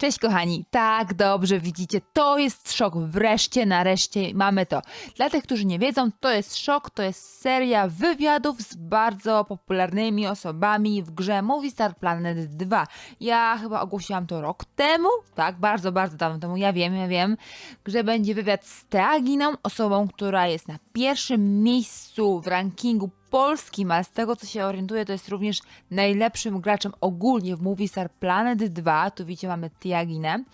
Cześć kochani, tak dobrze widzicie, to jest szok, wreszcie, nareszcie mamy to. Dla tych, którzy nie wiedzą, to jest szok, to jest seria wywiadów z bardzo popularnymi osobami w grze Movie Star Planet 2. Ja chyba ogłosiłam to rok temu, tak, bardzo, bardzo dawno temu, ja wiem, ja wiem, że będzie wywiad z Teaginą, osobą, która jest na pierwszym miejscu w rankingu polskim, ale z tego co się orientuję, to jest również najlepszym graczem ogólnie w Movie Star Planet 2. Tu widzicie, mamy Tiaginę.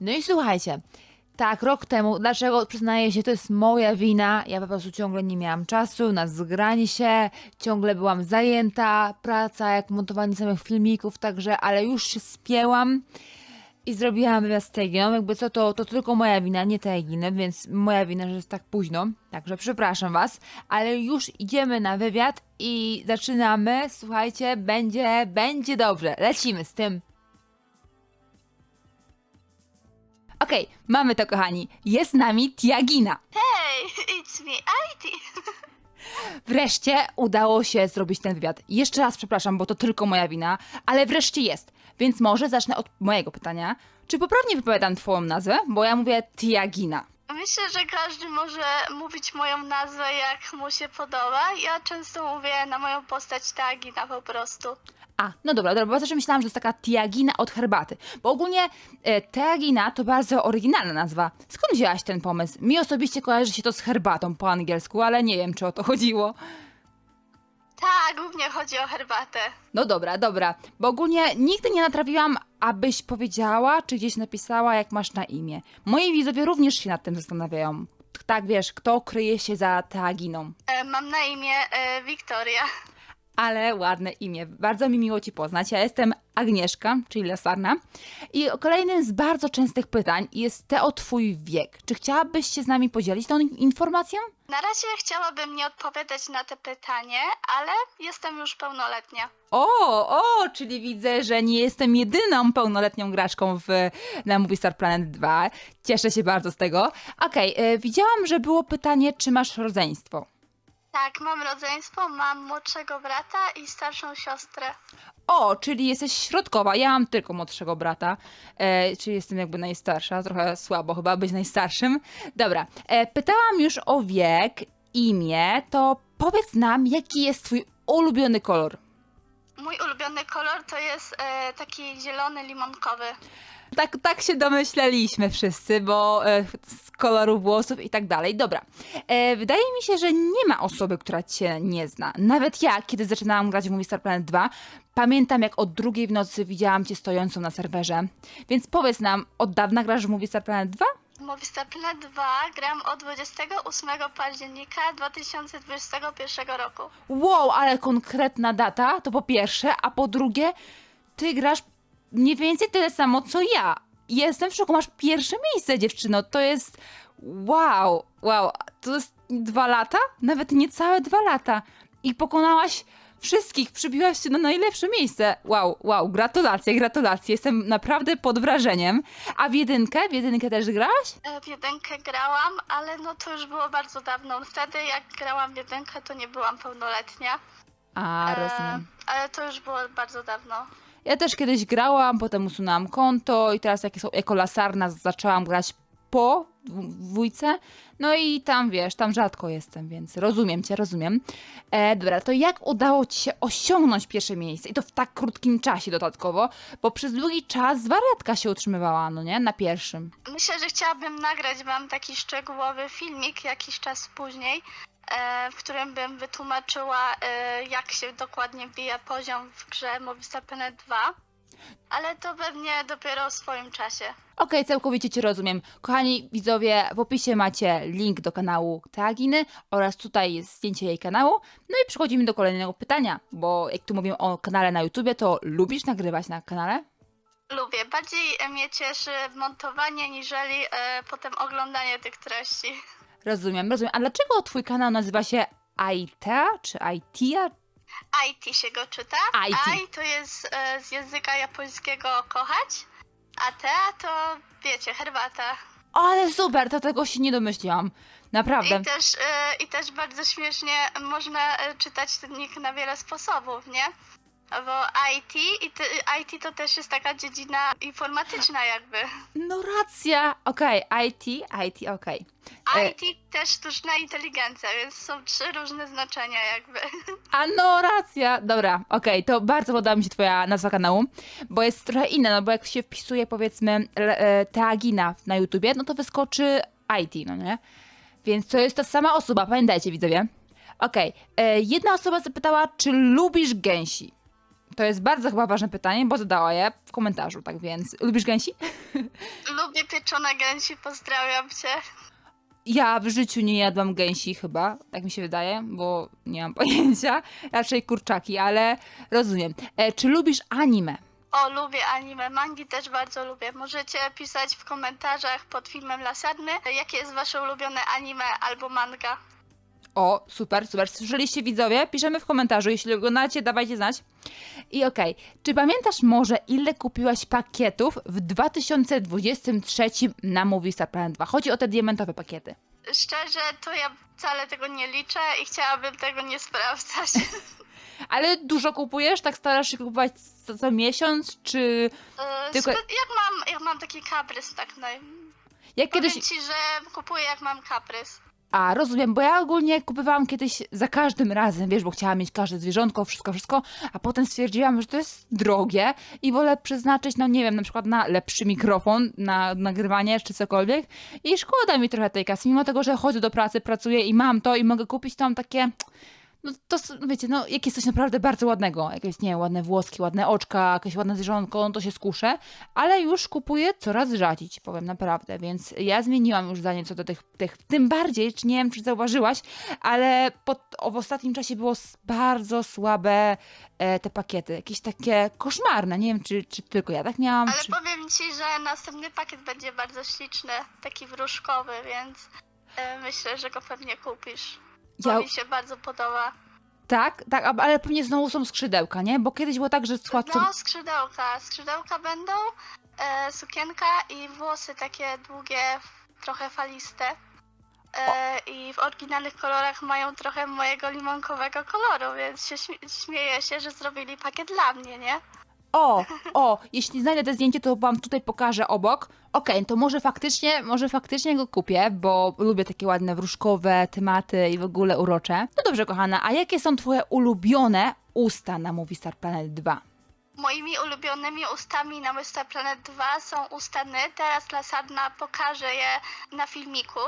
No i słuchajcie, tak, rok temu, dlaczego przyznaję się, to jest moja wina. Ja po prostu ciągle nie miałam czasu na zgranie się, ciągle byłam zajęta, praca, jak montowanie samych filmików, także, ale już się spięłam i zrobiłam wywiad z Teginą. Jakby co, to, to tylko moja wina, nie Teginy, więc moja wina, że jest tak późno. Także przepraszam Was, ale już idziemy na wywiad i zaczynamy. Słuchajcie, będzie, będzie dobrze. Lecimy z tym. Okej, mamy to, kochani. Jest z nami Tiagina. Hey, it's me, IT. Wreszcie udało się zrobić ten wywiad. Jeszcze raz przepraszam, bo to tylko moja wina, ale wreszcie jest. Więc może zacznę od mojego pytania. Czy poprawnie wypowiadam Twoją nazwę? Bo ja mówię Tiagina. Myślę, że każdy może mówić moją nazwę jak mu się podoba. Ja często mówię na moją postać Tagina po prostu. A, no dobra, dobra, bo zawsze myślałam, że to jest taka Tiagina od herbaty. Bo ogólnie e, Tiagina to bardzo oryginalna nazwa. Skąd wzięłaś ten pomysł? Mi osobiście kojarzy się to z herbatą po angielsku, ale nie wiem, czy o to chodziło. Tak, głównie chodzi o herbatę. No dobra, dobra, bo ogólnie nigdy nie natrafiłam, abyś powiedziała, czy gdzieś napisała, jak masz na imię. Moi widzowie również się nad tym zastanawiają. Tak, wiesz, kto kryje się za Teaginą. E, mam na imię e, Wiktoria. Ale ładne imię. Bardzo mi miło Ci poznać. Ja jestem Agnieszka, czyli Lasarna. I kolejnym z bardzo częstych pytań jest te o Twój wiek. Czy chciałabyś się z nami podzielić tą informacją? Na razie chciałabym nie odpowiadać na to pytanie, ale jestem już pełnoletnia. O, o, czyli widzę, że nie jestem jedyną pełnoletnią graczką w, na Movie Star Planet 2. Cieszę się bardzo z tego. Okej, e, widziałam, że było pytanie, czy masz rodzeństwo. Tak, mam rodzeństwo, mam młodszego brata i starszą siostrę. O, czyli jesteś środkowa. Ja mam tylko młodszego brata, e, czyli jestem jakby najstarsza. Trochę słabo chyba być najstarszym. Dobra, e, pytałam już o wiek, imię, to powiedz nam, jaki jest twój ulubiony kolor. Mój ulubiony kolor to jest e, taki zielony limonkowy. Tak, tak się domyśleliśmy wszyscy, bo e, z koloru włosów i tak dalej. Dobra, e, wydaje mi się, że nie ma osoby, która cię nie zna. Nawet ja, kiedy zaczynałam grać w Movie Star Planet 2, pamiętam jak od drugiej w nocy widziałam cię stojącą na serwerze. Więc powiedz nam, od dawna grasz w Movie Star Planet 2? Movie Star Planet 2 gram od 28 października 2021 roku. Wow, ale konkretna data, to po pierwsze, a po drugie, ty grasz mniej więcej tyle samo co ja. Jestem w szoku, masz pierwsze miejsce, dziewczyno. To jest. Wow, wow, to jest dwa lata? Nawet niecałe dwa lata. I pokonałaś wszystkich, przybiłaś się na najlepsze miejsce. Wow, wow, gratulacje, gratulacje. Jestem naprawdę pod wrażeniem. A w jedynkę? W jedynkę też grałaś? E, W jedynkę grałam, ale no to już było bardzo dawno. Wtedy jak grałam w jedynkę, to nie byłam pełnoletnia. A, E, rozumiem. ale to już było bardzo dawno. Ja też kiedyś grałam, potem usunęłam konto i teraz jak, jako lasarna zaczęłam grać po dwójce. No i tam wiesz, tam rzadko jestem, więc rozumiem cię, rozumiem. E, dobra, to jak udało ci się osiągnąć pierwsze miejsce? I to w tak krótkim czasie dodatkowo, bo przez długi czas wariatka się utrzymywała, no nie? Na pierwszym. Myślę, że chciałabym nagrać wam taki szczegółowy filmik jakiś czas później, e, w którym bym wytłumaczyła, e, jak się dokładnie bije poziom w grze Movie Star Planet 2. Ale to pewnie dopiero w swoim czasie. Okej, całkowicie Cię rozumiem. Kochani widzowie, w opisie macie link do kanału Teaginy oraz tutaj jest zdjęcie jej kanału. No i przechodzimy do kolejnego pytania, bo jak tu mówimy o kanale na YouTubie, to lubisz nagrywać na kanale? Lubię. Bardziej e, mnie cieszy montowanie, niżeli e, potem oglądanie tych treści. Rozumiem, rozumiem. A dlaczego Twój kanał nazywa się Aitea czy Aitia? IT się go czyta. IT. Ai to jest e, z języka japońskiego kochać, a tea to wiecie, herbata. Ale super, to tego się nie domyśliłam. Naprawdę. I też, e, I też bardzo śmiesznie można e, czytać ten nick na wiele sposobów, nie? Bo IT i ty, IT to też jest taka dziedzina informatyczna jakby. No racja. Okej, IT, IT, okej. E. IT też sztuczna inteligencja, więc są trzy różne znaczenia jakby. A no racja. Dobra, okej, to bardzo podoba mi się twoja nazwa kanału, bo jest trochę inna, no bo jak się wpisuje powiedzmy le- e, Teagina na YouTubie, no to wyskoczy IT, no nie? Więc to jest ta sama osoba, pamiętajcie widzowie. Okej, e, jedna osoba zapytała, czy lubisz gęsi? To jest bardzo chyba ważne pytanie, bo zadała je w komentarzu, tak więc lubisz gęsi? Lubię pieczone gęsi, pozdrawiam cię. Ja w życiu nie jadłam gęsi chyba, tak mi się wydaje, bo nie mam pojęcia. Raczej kurczaki, ale rozumiem. E, czy lubisz anime? O, lubię anime, mangi też bardzo lubię. Możecie pisać w komentarzach pod filmem Lasadny, jakie jest wasze ulubione anime albo manga. O, super, super. Słyszeliście widzowie? Piszemy w komentarzu, jeśli oglądacie, dawajcie znać. I okej, czy pamiętasz może ile kupiłaś pakietów w 2023 na Movie Star Planet 2? Chodzi o te diamentowe pakiety. Szczerze, to ja wcale tego nie liczę i chciałabym tego nie sprawdzać. Ale dużo kupujesz? Tak starasz się kupować co, co miesiąc? Czy E, Tylko- Jak mam, jak mam taki kaprys, tak naj... jak Powiem kiedyś... ci, że kupuję jak mam kaprys. A, rozumiem, bo ja ogólnie kupowałam kiedyś za każdym razem, wiesz, bo chciałam mieć każde zwierzątko, wszystko, wszystko, a potem stwierdziłam, że to jest drogie i wolę przeznaczyć, no nie wiem, na przykład na lepszy mikrofon, na nagrywanie czy cokolwiek. I szkoda mi trochę tej kasy, mimo tego, że chodzę do pracy, pracuję i mam to i mogę kupić tam takie... No to wiecie, no jak jest coś naprawdę bardzo ładnego, jakieś, nie ładne włoski, ładne oczka, jakieś ładne zwierzątko, no to się skuszę, ale już kupuję coraz rzadziej, powiem naprawdę, więc ja zmieniłam już zdanie co do tych, tych tym bardziej, czy nie wiem, czy zauważyłaś, ale pod, o, w ostatnim czasie było bardzo słabe e, te pakiety, jakieś takie koszmarne, nie wiem, czy, czy tylko ja tak miałam, Ale czy... powiem ci, że następny pakiet będzie bardzo śliczny, taki wróżkowy, więc e, myślę, że go pewnie kupisz. Bo Ja, mi się bardzo podoba. tak, tak, a- ale pewnie znowu są skrzydełka, nie? Bo kiedyś było tak, że słodko... No, skrzydełka. Skrzydełka będą, e, sukienka i włosy takie długie, trochę faliste. E, I w oryginalnych kolorach mają trochę mojego limonkowego koloru, więc się śmie- śmieję się, że zrobili pakiet dla mnie, nie? O, o, jeśli znajdę te zdjęcie, to wam tutaj pokażę obok. Okej, to może faktycznie, może faktycznie go kupię, bo lubię takie ładne wróżkowe tematy i w ogóle urocze. No dobrze, kochana, a jakie są twoje ulubione usta na Movie Star Planet 2? Moimi ulubionymi ustami na Mr. Planet 2 są ustany. Teraz Lasadna pokaże je na filmiku,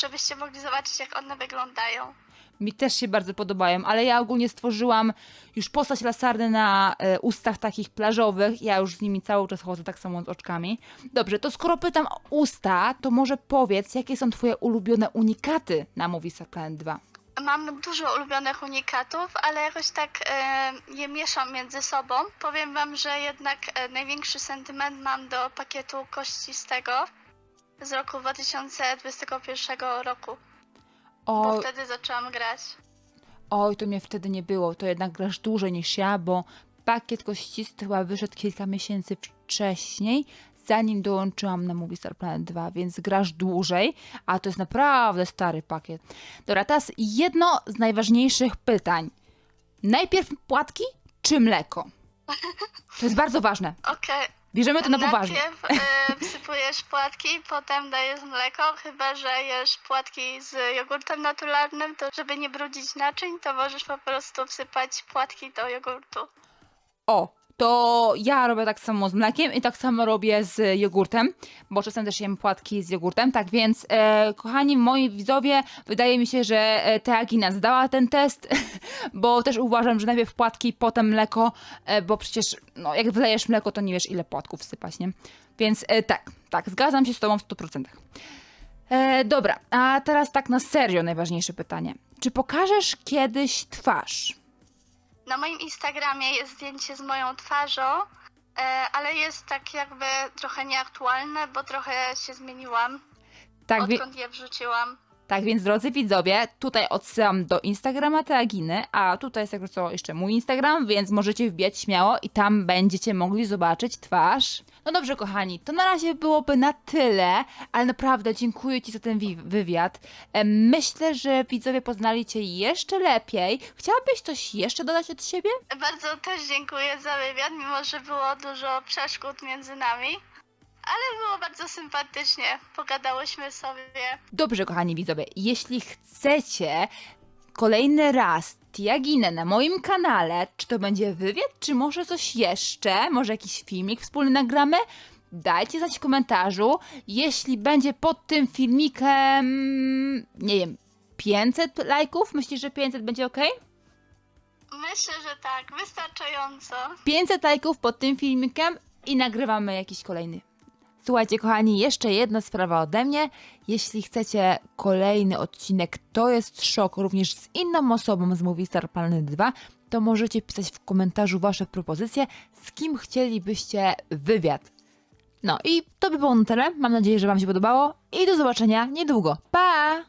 żebyście mogli zobaczyć, jak one wyglądają. Mi też się bardzo podobają, ale ja ogólnie stworzyłam już postać lasarny na e, ustach takich plażowych. Ja już z nimi cały czas chodzę, tak samo z oczkami. Dobrze, to skoro pytam o usta, to może powiedz, jakie są twoje ulubione unikaty na Movie Star Planet 2? Mam dużo ulubionych unikatów, ale jakoś tak e, je mieszam między sobą. Powiem wam, że jednak e, największy sentyment mam do pakietu kościstego z roku 2021 roku, bo O, wtedy zaczęłam grać. Oj, to mnie wtedy nie było. To jednak grasz dłużej niż ja, bo pakiet kościsty chyba wyszedł kilka miesięcy wcześniej, zanim dołączyłam na Movie Star Planet 2, więc grasz dłużej, a to jest naprawdę stary pakiet. Dobra, teraz jedno z najważniejszych pytań. Najpierw płatki czy mleko? To jest bardzo ważne. Okej. Bierzemy to na poważnie. Najpierw e, wsypujesz płatki, potem dajesz mleko, chyba że jesz płatki z jogurtem naturalnym, to żeby nie brudzić naczyń, to możesz po prostu wsypać płatki do jogurtu. O, to ja robię tak samo z mlekiem i tak samo robię z jogurtem, bo czasem też jem płatki z jogurtem, tak więc e, kochani moi widzowie, wydaje mi się, że e, Teagina zdała ten test, bo też uważam, że najpierw płatki, potem mleko, e, bo przecież no, jak wylejesz mleko, to nie wiesz ile płatków wsypać, nie? Więc e, tak, tak, zgadzam się z tobą w 100%. E, dobra, a teraz tak na serio najważniejsze pytanie. Czy pokażesz kiedyś twarz? Na moim Instagramie jest zdjęcie z moją twarzą, e, ale jest tak jakby trochę nieaktualne, bo trochę się zmieniłam, Tak, odkąd je wrzuciłam. Tak więc, drodzy widzowie, tutaj odsyłam do Instagrama Teaginy, a tutaj jest jakby co jeszcze mój Instagram, więc możecie wbijać śmiało i tam będziecie mogli zobaczyć twarz. No dobrze, kochani, to na razie byłoby na tyle, ale naprawdę dziękuję Ci za ten wi- wywiad. Em, Myślę, że widzowie poznali Cię jeszcze lepiej. Chciałabyś coś jeszcze dodać od siebie? Bardzo też dziękuję za wywiad, mimo że było dużo przeszkód między nami. Ale było bardzo sympatycznie, pogadałyśmy sobie. Dobrze, kochani widzowie, jeśli chcecie kolejny raz Tiaginę na moim kanale, czy to będzie wywiad, czy może coś jeszcze, może jakiś filmik wspólny nagramy, dajcie znać w komentarzu. Jeśli będzie pod tym filmikiem, nie wiem, 500 lajków, myślisz, że 500 będzie ok? Myślę, że tak, wystarczająco. 500 lajków pod tym filmikiem i nagrywamy jakiś kolejny. Słuchajcie, kochani, jeszcze jedna sprawa ode mnie. Jeśli chcecie kolejny odcinek To jest szok, również z inną osobą z Movie Star Planet 2, to możecie pisać w komentarzu wasze propozycje, z kim chcielibyście wywiad. No i to by było na tyle. Mam nadzieję, że Wam się podobało i do zobaczenia niedługo. Pa!